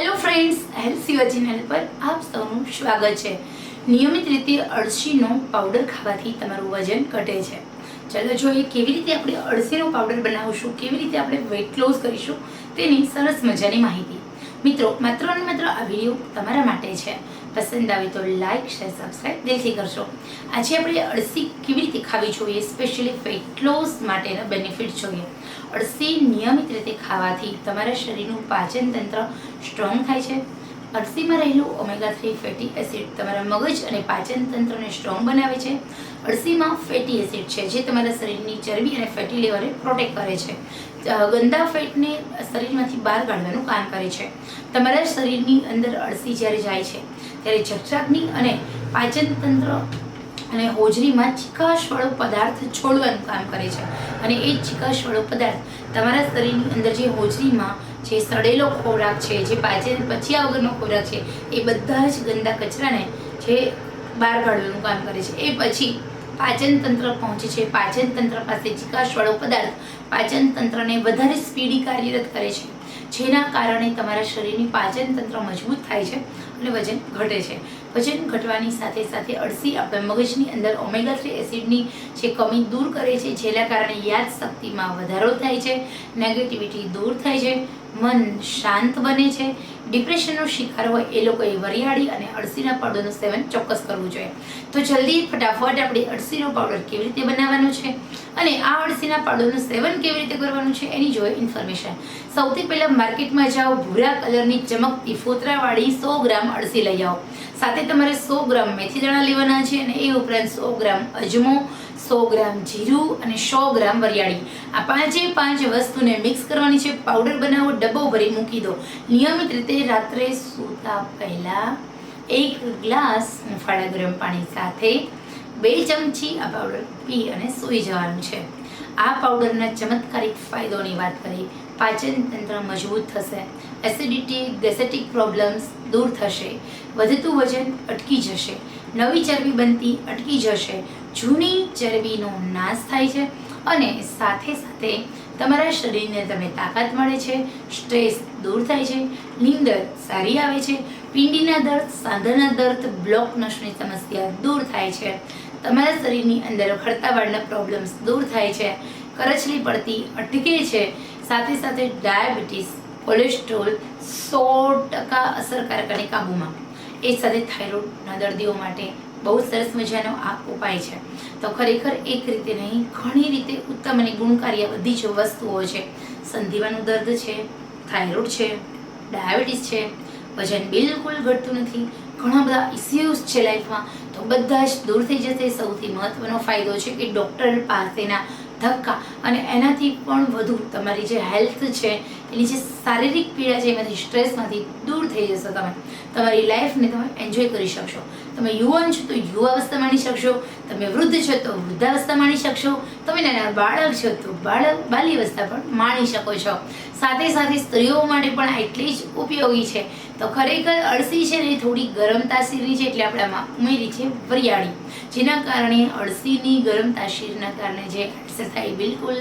Hello friends health Shiva channel પર આપ સૌનું સ્વાગત છે. નિયમિત રીતે અળસીનો પાવડર ખાવાથી તમારું વજન ઘટે છે. ચાલો જોઈએ કેવી રીતે આપણે અળસીનો પાવડર બનાવશું, કેવી રીતે આપણે વેટ લોસ કરીશું, તેની સરસ મજાની માહિતી. મિત્રો, માત્ર અને માત્ર આ વીડિયો તમારા માટે છે. પસંદ આવે તો લાઈક શેર સબસ્ક્રાઈબ દિલથી કરશો આજે આપણે અળસી કેવી રીતે ખાવી જોઈએ સ્પેશિયલી ફેટ લોસ માટેના બેનિફિટ જોઈએ. અળસી નિયમિત રીતે ખાવાથી તમારા શરીરનું પાચન તંત્ર સ્ટ્રોંગ થાય છે. અળસીમાં રહેલું ઓમેગા થ્રી ફેટી એસિડ તમારા મગજ અને પાચન તંત્રને સ્ટ્રોંગ બનાવે છે. અળસીમાં ફેટી એસિડ છે જે તમારા શરીરની ચરબી અને ફેટી લેવરને પ્રોટેક્ટ કરે છે. ગંદા ફેટને શરીરમાંથી બહાર કાઢવાનું કામ કરે છે. તમારા શરીરની અંદર અળસી જ્યારે જાય છે, ત્યારે જઠરાગ્નિ અને પાચન તંત્ર અને હોજરીમાં ચીકાશવાળો પદાર્થ છોડવાનું કામ કરે છે. અને એ ચીકાશવાળો પદાર્થ તમારા શરીરની અંદર જે હોજરીમાં જે સડેલો ખોરાક છે, જે પાચન પચ્યા વગરનો ખોરાક છે, એ બધા જ ગંદા કચરાને જે બહાર કાઢવાનું કામ કરે છે. એ પછી પાચન તંત્ર પહોંચે છે. પાચન તંત્ર પાસે ચીકાશવાળો પદાર્થ પાચન તંત્રને વધારે સ્પીડી કાર્યરત કરે છે. જેના કારણે તમારા શરીરની પાચન તંત્ર મજબૂત થાય છે અને વજન ઘટે છે. વજન ઘટવાની સાથે સાથે અળસી આપણા મગજની અંદર ઓમેગા થ્રી એસિડની જે કમી દૂર કરે છે, જેના કારણે યાદશક્તિમાં વધારો થાય છે નેગેટિવિટી દૂર થાય છે મન શાંત બને છે. ડિપ્રેશનનો શિકાર હોય એ લોકોએ વરિયાળી અને અળસીના પાવડરનું સેવન ચોક્કસ કરવું જોઈએ. તો જલ્દી ફટાફટ આપણે અળસીનો પાવડર કેવી રીતે બનાવવાનો છે અને આ અળસીના પાવડરનું સેવન કેવી રીતે કરવાનું છે એની જોઈએ ઇન્ફોર્મેશન. સૌથી પહેલાં માર્કેટમાં જાઓ, ભૂરા કલરની ચમકતી ફોતરાવાળી સો ગ્રામ અળસી લઈ આવો. સાથે તમારે સો ગ્રામ મેથી દાણા લેવાના છે અને એ ઉપરાંત સો ગ્રામ અજમો સો ગ્રામ જીરું અને સો ગ્રામ વરિયાળી. આ પાંચે પાંચ વસ્તુને મિક્સ કરવાની છે. પાવડર બનાવો, ડબ્બો ભરી મૂકી દો. નિયમિત રીતે રાત્રે સૂતા પહેલાં એક ગ્લાસ હુંફાળા ગરમ પાણી સાથે બે ચમચી આ પાવડર પી અને સૂઈ જવાનું છે. આ પાવડરના ચમત્કારિક ફાયદોની વાત કરી પાચન તંત્ર મજબૂત થશે. એસિડિટી ગેસેટિક પ્રોબ્લેમ્સ દૂર થશે. વધતું વજન અટકી જશે. નવી ચરબી બનતી અટકી જશે. જૂની ચરબીનો નાશ થાય છે અને સાથે સાથે તમારા શરીરને તમે તાકાત મળે છે, સ્ટ્રેસ દૂર થાય છે નીંદર સારી આવે છે, પિંડીના દર્દ, સાંધાના દર્દ, બ્લોક નસની સમસ્યા દૂર થાય છે, તમારા શરીરની અંદર ખડતાવાળના પ્રોબ્લેમ્સ દૂર થાય છે, કરચલી પડતી અટકે છે, સાથે સાથે ડાયાબિટીસ, કોલેસ્ટ્રોલ સો ટકા અસરકારક અને કાબૂમાં. એ સાથે થાઇરોઇડના દર્દીઓ માટે બહુ સરસ મજાનો આ ઉપાય છે. તો ખરેખર એક રીતે નહીં, ઘણી રીતે ઉત્તમ અને ગુણકારી બધી જ વસ્તુઓ છે. સંધિવાનું દર્દ છે, થાઇરોઇડ છે, ડાયાબિટીસ છે, વજન બિલકુલ ઘટતું નથી. ઘણા બધા ઇસ્યુઝ છે લાઈફમાં. તો બધા જ દૂર થઈ જશે. સૌથી મહત્વનો ફાયદો છે કે ડૉક્ટર પાસેના ધક્કા. અને એનાથી પણ વધુ તમારી જે હેલ્થ છે, એની જે શારીરિક પીડા છે, એમાંથી સ્ટ્રેસમાંથી દૂર થઈ જશો તમે. તમારી લાઈફને તમે એન્જોય કરી શકશો. તમે યુવાન છો તો યુવાવસ્થા માણી શકશો. તમે વૃદ્ધ છો તો વૃદ્ધાવસ્થા માણી શકશો. તમે નાના બાળક છો તો બાળક બાલ્યાવસ્થા પણ માણી શકો છો. સાથે સાથે સ્ત્રીઓ માટે પણ એટલી જ ઉપયોગી છે. તો ખરેખર અળસી છે ને થોડી ગરમ તાસીરની છે એટલે આપણે આમાં ઉમેરી છે વરિયાળી. જેના કારણે અળસીની ગરમ તાસીરના કારણે જે એક્સરસાઇઝ બિલકુલ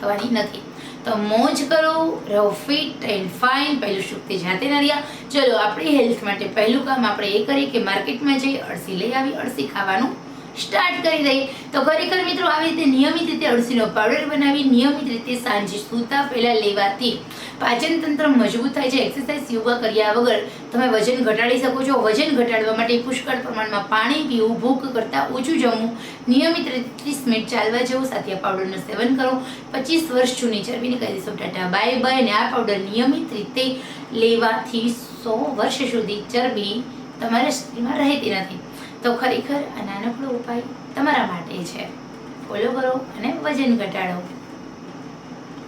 થવાની નથી. તો મોજ કરો, રહો ફિટ એન્ડ ફાઇન પહેલું શુક્તિ જાતે ના રહ્યા. ચલો, આપણી હેલ્થ માટે પહેલું કામ આપણે એ કરીએ કે માર્કેટમાં જઈ અળસી લઈ આવી, અળસી ખાવાનું સ્ટાર્ટ કરી દઈએ તો ખરેખર મિત્રો, આવી રીતે નિયમિત રીતે અળસીનો પાવડર બનાવી નિયમિત રીતે સાંજે સૂતા પહેલાં લેવાથી પાચન તંત્ર મજબૂત થાય છે. એક્સરસાઇઝ યોગા કર્યા વગર તમે વજન ઘટાડી શકો છો. વજન ઘટાડવા માટે પુષ્કળ પ્રમાણમાં પાણી પીવું, ભૂખ કરતાં ઓછું જમવું, નિયમિત રીતે ત્રીસ મિનિટ ચાલવા જવું, સાથે આ પાવડરનું સેવન કરો. પચીસ વર્ષ જૂની ચરબીને કહી દઈશું ટાટા, બાય બાય. અને આ પાવડર નિયમિત રીતે લેવાથી સો વર્ષ સુધી ચરબી તમારા શરીરમાં રહેતી નથી. તો ખરેખર આ નાનકડો ઉપાય તમારા માટે છે. ફોલો કરો અને વજન ઘટાડો.